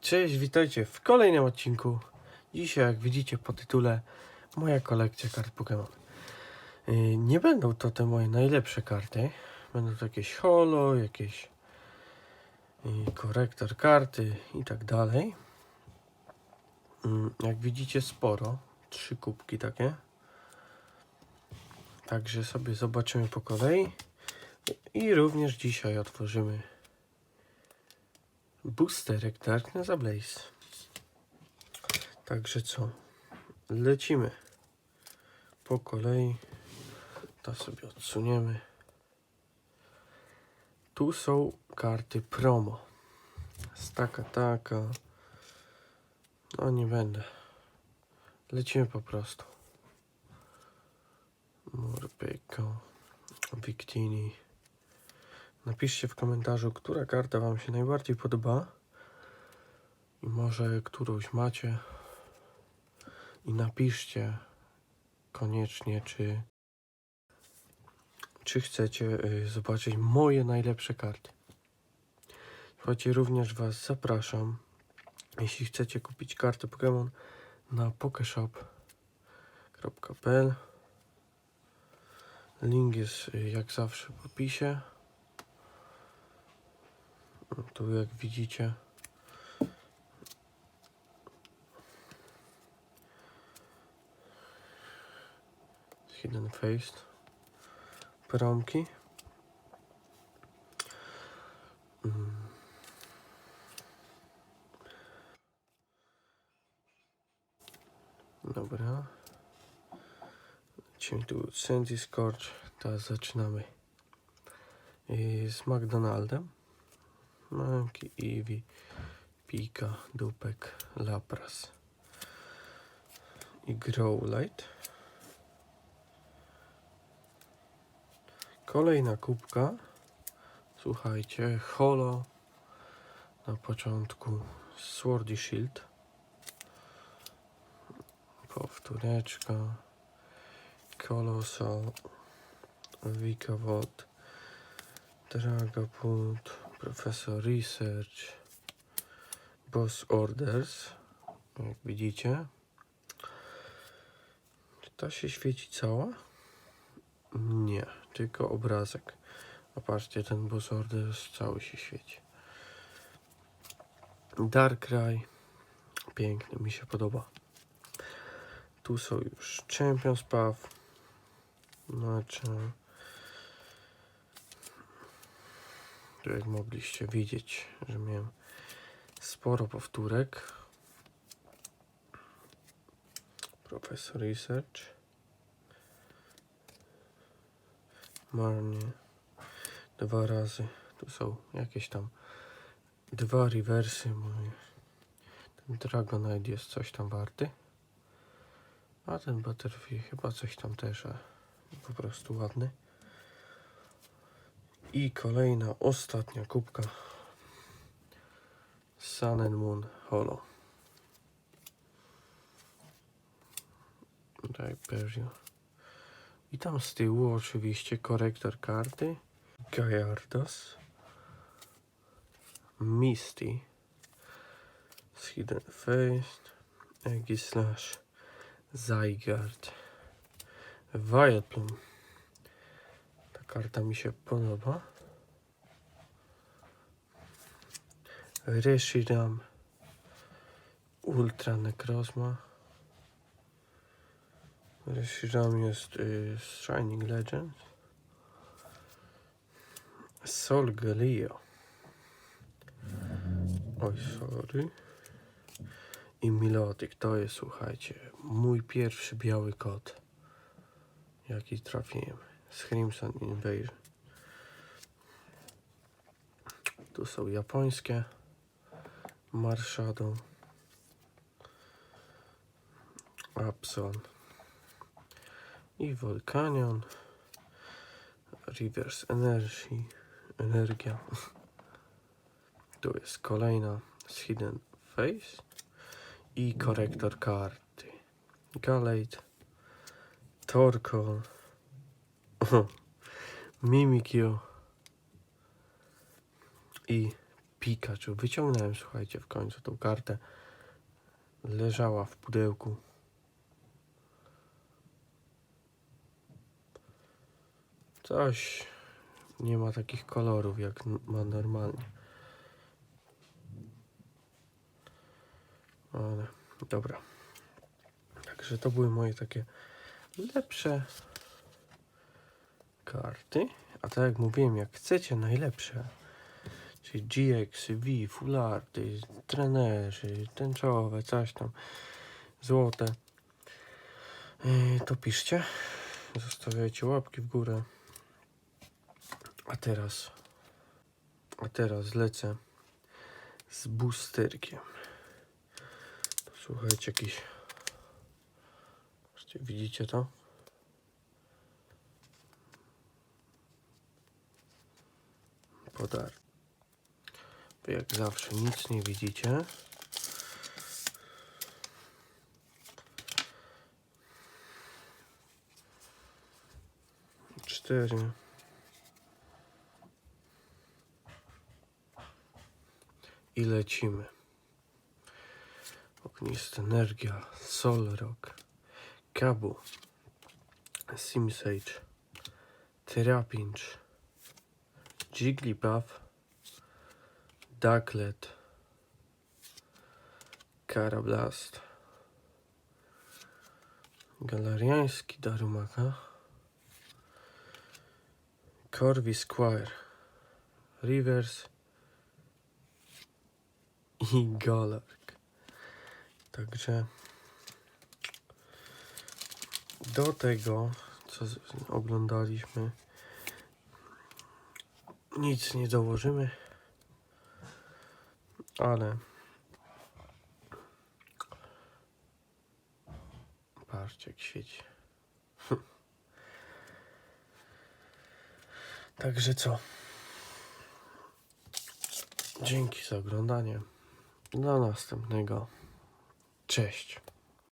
Cześć, witajcie w kolejnym odcinku. Dzisiaj, jak widzicie po tytule, moja kolekcja kart Pokémon. Yy, Nie będą to te moje najlepsze karty. Będą to jakieś holo, jakieś yy, korektor karty i tak dalej. Yy, Jak widzicie, sporo. Trzy kubki takie. Także sobie zobaczymy po kolei. I również dzisiaj otworzymy boosterek Darkness Ablaze. Także co? Lecimy po kolei. To sobie odsuniemy. Tu są karty promo. Staka, taka. No nie będę. Lecimy po prostu. Morpeko. Victini. Napiszcie w komentarzu, która karta Wam się najbardziej podoba. I może którąś macie. I napiszcie koniecznie, czy, czy chcecie y, zobaczyć moje najlepsze karty. Słuchajcie, również Was zapraszam, jeśli chcecie kupić kartę Pokémon na pokeshop.pl Link jest y, jak zawsze w opisie. Tu jak widzicie. Hidden Face. Promki. Mm. Dobra. Lecimy tu. Sandy Scorch. Teraz zaczynamy. Y, z McDonaldem Manki, Eevee, Pika, Dupek, Lapras i Growlite. Kolejna kubka. Słuchajcie, Holo na początku Swordy Shield. Powtóreczka. Colossal, Vikavolt, Dragapult, Professor Research, Boss Orders, jak widzicie. Czy ta się świeci cała? Nie, tylko obrazek. A patrzcie, ten Boss Orders cały się świeci. Darkrai, piękny, mi się podoba. Tu są już Champions Path, znaczy Tu jak mogliście widzieć, że miałem sporo powtórek. Professor Research. Marnie. Dwa razy. Tu są jakieś tam dwa rewersy. Moje. Ten Dragonite jest coś tam warty. A ten Butterfly chyba coś tam też, a po prostu ładny. I kolejna, ostatnia kubka. Sun and Moon. Hyperion. I tam z tyłu oczywiście korektor karty. Gallardos. Misty. Z Hidden Face. Aegislash. Zygarde. Vileplume. Ta karta mi się podoba. Reshiram Ultra Necrozma. Reshiram jest y, z Shining. Sol Galio. Oj, sorry. I Milotic, to jest, słuchajcie, mój pierwszy biały kot, jaki trafiłem z Crimson Invasion. Tu są japońskie. Marshadow. Upson. I Volcanion. Reverse Energy. Energia. Tu jest kolejna z Hidden Face. I korektor karty. Galate. Torkoal. Mimikyu i Pikachu. Wyciągnąłem, słuchajcie, w końcu tą kartę. Leżała w pudełku. Coś nie ma takich kolorów, jak ma normalnie. Ale dobra. Także to były moje takie lepsze karty. A tak jak mówiłem, jak chcecie najlepsze, czyli GX, V, Full Arty, trenerzy, tęczowe, coś tam, złote, yy, to piszcie. Zostawiajcie łapki w górę. A teraz, a teraz lecę z boosterkiem. Słuchajcie, jakiś. Widzicie to? Podar. Wy Jak zawsze nic nie widzicie. Cztery. I lecimy. Ognisty energia, Sol Rock, Kabu, Simsage, Terapinch, Jigglypuff, Ducklet, Karablast, Galariański Darumaka, Corvi Squire, Rivers. I Galark. Także do tego, co oglądaliśmy, nic nie dołożymy, ale patrzcie jak świeci. Także co? Dzięki za oglądanie. Do następnego. Cześć.